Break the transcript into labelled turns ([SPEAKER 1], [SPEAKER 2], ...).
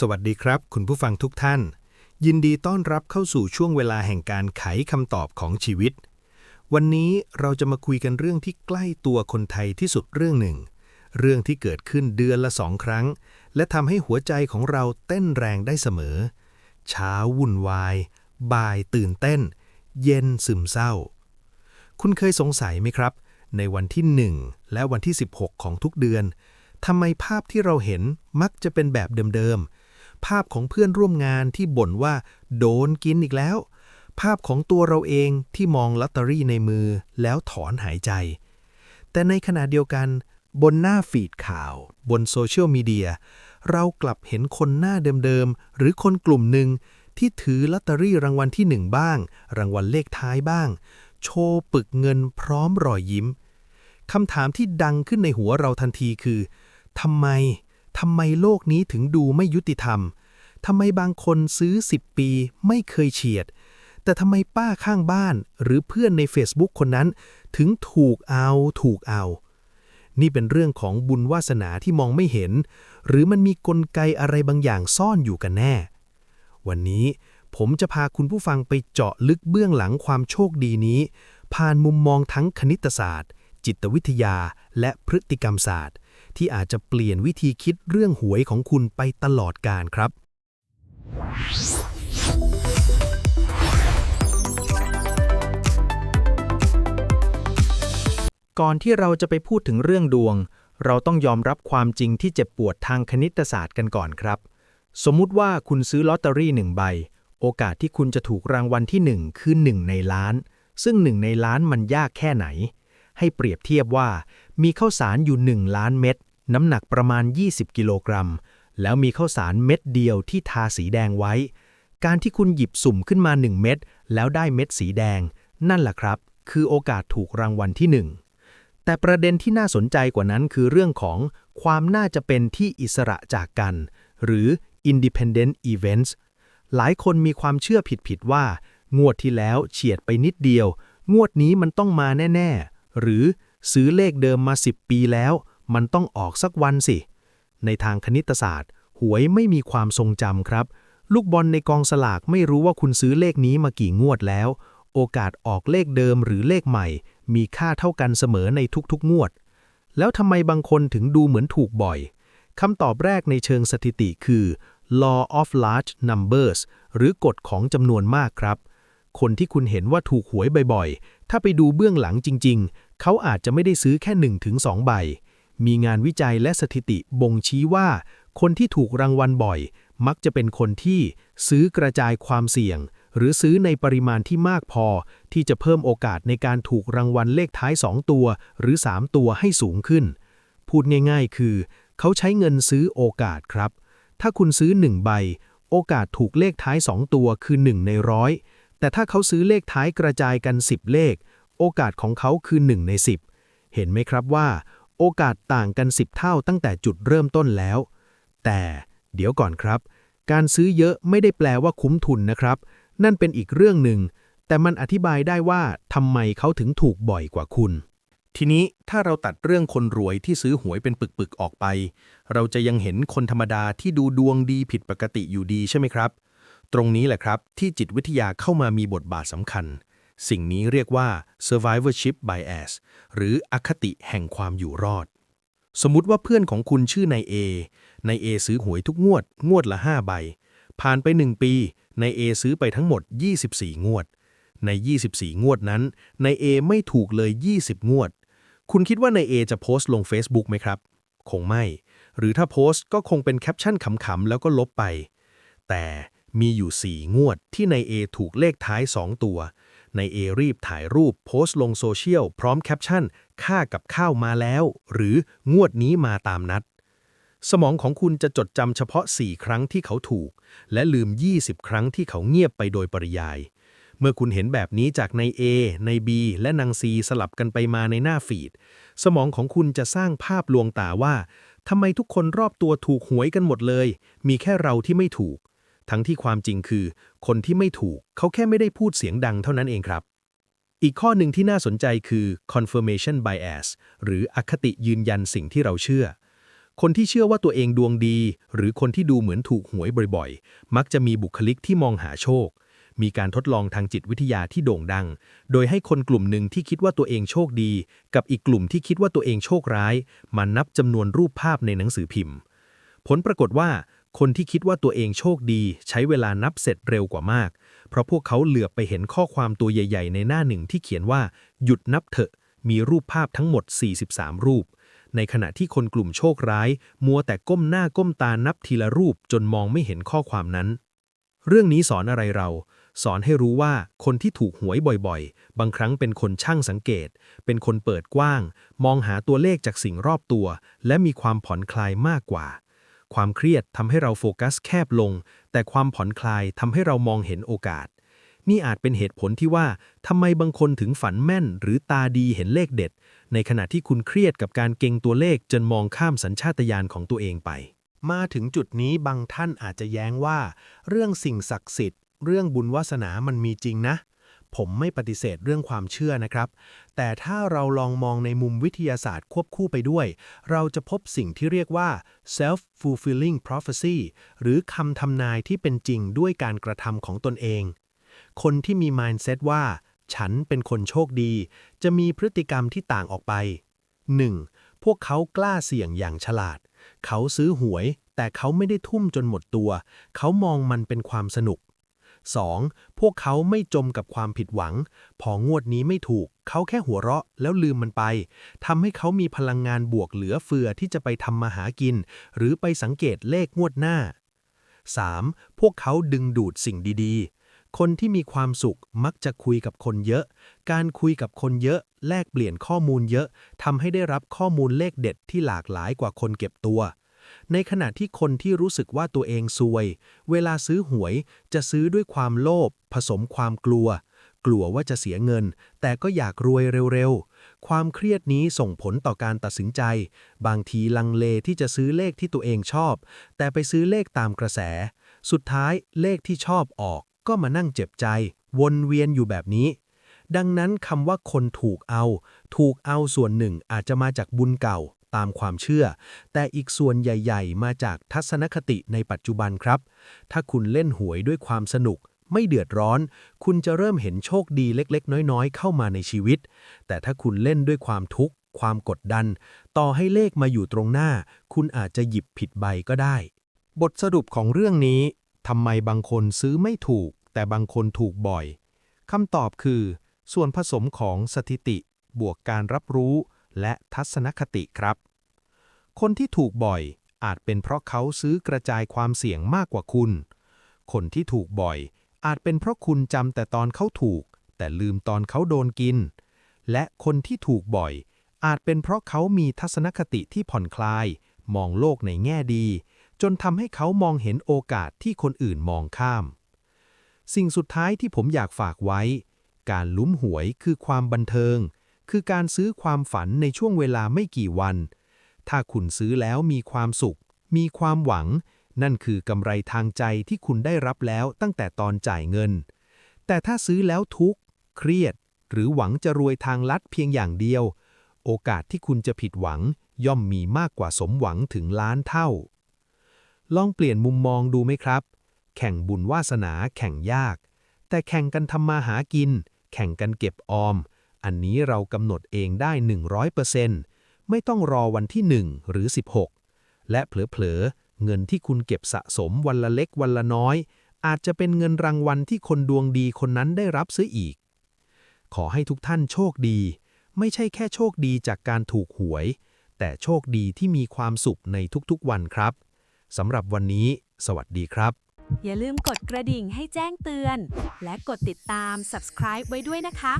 [SPEAKER 1] สวัสดีครับ คุณผู้ฟังทุกท่าน ยินดีต้อนรับเข้าสู่ช่วงเวลาแห่งการไขคำตอบของชีวิต วันนี้เราจะมาคุยกันเรื่องที่ใกล้ตัวคนไทยที่สุดเรื่องหนึ่ง เรื่องที่เกิดขึ้นเดือนละสองครั้ง และทำให้หัวใจของเราเต้นแรงได้เสมอ เช้าวุ่นวาย บ่ายตื่นเต้น เย็นซึมเศร้า คุณเคยสงสัยไหมครับ ในวันที่ 1 และวันที่ 16 ของทุกเดือนทำไมภาพที่เราเห็นมักจะเป็นแบบเดิมๆ ภาพของเพื่อนร่วมงานที่บ่นว่า โดนกินอีกแล้ว ภาพของตัวเราเองที่มองลอตเตอรี่ในมือแล้วถอนหายใจ แต่ในขณะเดียวกัน บนหน้าฟีดข่าว บนโซเชียลมีเดียเรากลับเห็นคนหน้าเดิมๆ หรือคนกลุ่มหนึ่งที่ถือลอตเตอรี่รางวัลที่หนึ่งบ้าง รางวัลเลขท้ายบ้าง โชว์ปึกเงินพร้อมรอยยิ้มคำถามที่ดังขึ้นในหัวเราทันทีคือทำไม ทำไมโลกนี้ถึงดูไม่ยุติธรรม ทำไมบางคนซื้อ 10 ปีไม่เคยเฉียด แต่ทำไมป้าข้างบ้านหรือเพื่อนใน Facebook คนนั้น ถึงถูกเอาถูกเอา นี่เป็นเรื่องของบุญวาสนาที่มองไม่เห็น หรือมันมีกลไกอะไรบางอย่างซ่อนอยู่กันแน่ วันนี้ผมจะพาคุณผู้ฟังไปเจาะลึกเบื้องหลังความโชคดีนี้ ผ่านมุมมองทั้งคณิตศาสตร์ จิตวิทยาและพฤติกรรมศาสตร์ ที่อาจจะเปลี่ยนวิธีคิดเรื่องหวยของคุณไปตลอดกาลครับ
[SPEAKER 2] ก่อนที่เราจะไปพูดถึงเรื่องดวง เราต้องยอมรับความจริงที่เจ็บปวดทางคณิตศาสตร์กันก่อนครับ สมมุติว่าคุณซื้อลอตเตอรี่หนึ่งใบ โอกาสที่คุณจะถูกรางวัลที่หนึ่งคือหนึ่งในล้าน ซึ่งหนึ่งในล้านมันยากแค่ไหน ให้เปรียบเทียบว่า มีข้าวสารอยู่หนึ่งล้านเม็ดน้ำหนักประมาณ 20 กิโลกรัม แล้วมีข้าวสารเม็ดเดียวที่ทาสีแดงไว้ การที่คุณหยิบสุ่มขึ้นมา 1 เม็ดแล้วได้เม็ดสีแดง นั่นแหละครับ คือโอกาสถูกรางวัลที่ 1 แต่ประเด็นที่น่าสนใจกว่านั้นคือเรื่องของความน่าจะเป็นที่อิสระจากกัน หรือ independent events หลายคนมีความเชื่อผิดๆว่า งวดที่แล้วเฉียดไปนิดเดียว งวดนี้มันต้องมาแน่ ๆ หรือ ซื้อเลขเดิมมา 10 ปีแล้ว มันต้องออกสักวันสิ ในทางคณิตศาสตร์ หวยไม่มีความทรงจำครับ ลูกบอลในกองสลากไม่รู้ว่าคุณซื้อเลขนี้มากี่งวดแล้ว โอกาสออกเลขเดิมหรือเลขใหม่ มีค่าเท่ากันเสมอในทุกๆ งวด แล้วทำไมบางคนถึงดูเหมือนถูกบ่อยคำตอบแรกในเชิงสถิติคือ law of large numbers หรือกฎของจำนวนมากครับ คนที่คุณเห็นว่าถูกหวยบ่อยๆ ถ้าไปดูเบื้องหลังจริงๆ เขาอาจจะไม่ได้ซื้อแค่ 1-2 ใบ มีงานวิจัยและสถิติบ่งชี้ว่า คนที่ถูกรางวัลบ่อย มักจะเป็นคนที่ซื้อกระจายความเสี่ยง หรือซื้อในปริมาณที่มากพอ ที่จะเพิ่มโอกาสในการถูกรางวัลเลขท้าย 2 ตัว หรือ 3 ตัวให้สูงขึ้น พูดง่าย ๆ คือ เขาใช้เงินซื้อโอกาสครับ ถ้าคุณซื้อ 1 ใบ โอกาสถูกเลขท้าย 2 ตัวคือ 1 ในร้อยแต่ถ้าเขาซื้อเลขท้ายกระจายกัน 10 เลข โอกาสของเขาคือ 1 ใน 10 เห็นไหมครับว่า โอกาสต่างกัน 10 เท่าตั้งแต่จุดเริ่มต้นแล้ว แต่เดี๋ยวก่อนครับ การซื้อเยอะไม่ได้แปลว่าคุ้มทุนนะครับ นั่นเป็นอีกเรื่องหนึ่ง แต่มันอธิบายได้ว่าทำไมเขาถึงถูกบ่อยกว่าคุณ
[SPEAKER 1] ทีนี้ถ้าเราตัดเรื่องคนรวยที่ซื้อหวยเป็นปึกๆออกไป เราจะยังเห็นคนธรรมดาที่ดูดวงดีผิดปกติอยู่ดีใช่ไหมครับ ตรงนี้แหละครับที่จิตวิทยาเข้ามามีบทบาทสำคัญ สิ่งนี้เรียกว่า survivorship bias หรืออคติแห่งความอยู่รอด สมมติว่าเพื่อนของคุณชื่อนายเอนายเอซื้อหวยทุกงวด งวดละ 5 ใบ ผ่านไป 1 ปีนายเอซื้อไปทั้งหมด 24 งวด ใน 24 งวดนั้นนายเอไม่ถูกเลย 20 งวด คุณคิดว่านายเอจะโพสต์ลง Facebook ไหมครับ คงไม่ หรือถ้าโพสต์ก็คงเป็นแคปชั่นขำๆแล้วก็ลบไป แต่มีอยู่ 4 งวดที่นายเอถูกเลขท้าย 2 ตัว ในเอรีบถ่ายรูปโพสต์ลงโซเชียล พร้อมแคปชั่น ค่ากับข้าวมาแล้ว หรืองวดนี้มาตามนัด สมองของคุณจะจดจำเฉพาะ 4 ครั้งที่เขาถูก และลืม 20 ครั้งที่เขาเงียบไปโดยปริยาย เมื่อคุณเห็นแบบนี้จากใน A ใน B และนาง C สลับกันไปมาในหน้าฟีด สมองของคุณจะสร้างภาพลวงตาว่าทำไมทุกคนรอบตัวถูกหวยกันหมดเลย มีแค่เราที่ไม่ถูก ทั้งที่ความจริงคือ คนที่ไม่ถูกเขาแค่ไม่ได้พูดเสียงดังเท่านั้นเองครับ อีกข้อหนึ่งที่น่าสนใจคือ confirmation bias หรืออคติยืนยันสิ่งที่เราเชื่อ
[SPEAKER 2] คนที่เชื่อว่าตัวเองดวงดี หรือคนที่ดูเหมือนถูกหวยบ่อยๆ มักจะมีบุคลิกที่มองหาโชค มีการทดลองทางจิตวิทยาที่โด่งดัง โดยให้คนกลุ่มหนึ่งที่คิดว่าตัวเองโชคดี กับอีกกลุ่มที่คิดว่าตัวเองโชคร้าย มานับจำนวนรูปภาพในหนังสือพิมพ์ ผลปรากฏว่า คนที่คิดว่าตัวเองโชคดีใช้เวลานับเสร็จเร็วกว่ามาก เพราะพวกเขาเหลือบไปเห็นข้อความตัวใหญ่ ๆ ในหน้าหนึ่งที่เขียนว่า หยุดนับเถอะ มีรูปภาพทั้งหมด 43 รูป ในขณะที่คนกลุ่มโชคร้าย มัวแต่ก้มหน้าก้มตานับทีละรูปจนมองไม่เห็นข้อความนั้น เรื่องนี้สอนอะไรเรา สอนให้รู้ว่าคนที่ถูกหวยบ่อยๆ บางครั้งเป็นคนช่างสังเกต เป็นคนเปิดกว้าง มองหาตัวเลขจากสิ่งรอบตัว และมีความผ่อนคลายมากกว่า ความเครียดทำให้เราโฟกัสแคบลง แต่ความผ่อนคลายทำให้เรามองเห็นโอกาส นี่อาจเป็นเหตุผลที่ว่าทำไมบางคนถึงฝันแม่น หรือตาดีเห็นเลขเด็ด ในขณะที่คุณเครียดกับการเก่งตัวเลขจนมองข้ามสัญชาตญาณของตัวเองไป
[SPEAKER 1] มาถึงจุดนี้บางท่านอาจจะแย้งว่า เรื่องสิ่งศักดิ์สิทธิ์ เรื่องบุญวาสนามันมีจริงนะ ผมไม่ปฏิเสธเรื่องความเชื่อนะครับ แต่ถ้าเราลองมองในมุมวิทยาศาสตร์ควบคู่ไปด้วย เราจะพบสิ่งที่เรียกว่า self-fulfilling prophecy หรือคำทำนายที่เป็นจริงด้วยการกระทำของตนเอง คนที่มี mindset ว่า ฉันเป็นคนโชคดี จะมีพฤติกรรมที่ต่างออกไป 1. พวกเขากล้าเสี่ยงอย่างฉลาด เขาซื้อหวย แต่เขาไม่ได้ทุ่มจนหมดตัว เขามองมันเป็นความสนุก 2. พวกเขาไม่จมกับความผิดหวัง พองวดนี้ไม่ถูก เขาแค่หัวเราะแล้วลืมมันไป ทำให้เขามีพลังงานบวกเหลือเฟือที่จะไปทำมาหากิน หรือไปสังเกตเลขงวดหน้า 3. พวกเขาดึงดูดสิ่งดีๆ คนที่มีความสุขมักจะคุยกับคนเยอะ การคุยกับคนเยอะ แลกเปลี่ยนข้อมูลเยอะ ทำให้ได้รับข้อมูลเลขเด็ดที่หลากหลายกว่าคนเก็บตัว ในขณะที่คนที่รู้สึกว่าตัวเองซวย เวลาซื้อหวยจะซื้อด้วยความโลภผสมความกลัว กลัวว่าจะเสียเงิน แต่ก็อยากรวยเร็วๆ ความเครียดนี้ส่งผลต่อการตัดสินใจ บางทีลังเลที่จะซื้อเลขที่ตัวเองชอบ แต่ไปซื้อเลขตามกระแส สุดท้ายเลขที่ชอบออก ก็มานั่งเจ็บใจ วนเวียนอยู่แบบนี้ดังนั้นคำว่าคนถูกเอา ถูกเอาส่วนหนึ่งอาจจะมาจากบุญเก่า ตามความเชื่อ แต่อีกส่วนใหญ่ ๆ มาจากทัศนคติในปัจจุบันครับ ถ้าคุณเล่นหวยด้วยความสนุก ไม่เดือดร้อน คุณจะเริ่มเห็นโชคดีเล็ก ๆ น้อย ๆ เข้ามาในชีวิต แต่ถ้าคุณเล่นด้วยความทุกข์ ความกดดัน ต่อให้เลขมาอยู่ตรงหน้า คุณอาจจะหยิบผิดใบก็ได้ บทสรุปของเรื่องนี้ทำไมบางคนซื้อไม่ถูก แต่บางคนถูกบ่อยคำตอบคือ ส่วนผสมของสถิติบวกการรับรู้และทัศนคติครับ คนที่ถูกบ่อยอาจเป็นเพราะเขาซื้อกระจายความเสี่ยงมากกว่าคุณ คนที่ถูกบ่อย อาจเป็นเพราะคุณจำแต่ตอนเขาถูก แต่ลืมตอนเขาโดนกิน และคนที่ถูกบ่อย อาจเป็นเพราะเขามีทัศนคติที่ผ่อนคลาย มองโลกในแง่ดี จนทำให้เขามองเห็นโอกาสที่คนอื่นมองข้าม สิ่งสุดท้ายที่ผมอยากฝากไว้ การลุ้มหวยคือความบันเทิง คือการซื้อความฝันในช่วงเวลาไม่กี่วัน ถ้าคุณซื้อแล้วมีความสุข มีความหวัง นั่นคือกำไรทางใจที่คุณได้รับแล้วตั้งแต่ตอนจ่ายเงิน แต่ถ้าซื้อแล้วทุกข์ เครียด หรือหวังจะรวยทางลัดเพียงอย่างเดียว โอกาสที่คุณจะผิดหวังย่อมมีมากกว่าสมหวังถึงล้านเท่า ลองเปลี่ยนมุมมองดูไหมครับ แข่งบุญวาสนาแข่งยาก แต่แข่งกันทำมาหากิน แข่งกันเก็บออม อันนี้เรากำหนดเองได้ 100% ไม่ต้องรอวันที่ 1 หรือ 16 และเผลอๆ เงินที่คุณเก็บสะสมวันละเล็กวันละน้อย อาจจะเป็นเงินรางวัลที่คนดวงดีคนนั้นได้รับซื้ออีก ขอให้ทุกท่านโชคดี ไม่ใช่แค่โชคดีจากการถูกหวย แต่โชคดีที่มีความสุขในทุกๆวันครับสำหรับวันนี้ สวัสดีครับ
[SPEAKER 3] อย่าลืมกดกระดิ่งให้แจ้งเตือน และกดติดตาม subscribe ไว้ด้วยนะคะ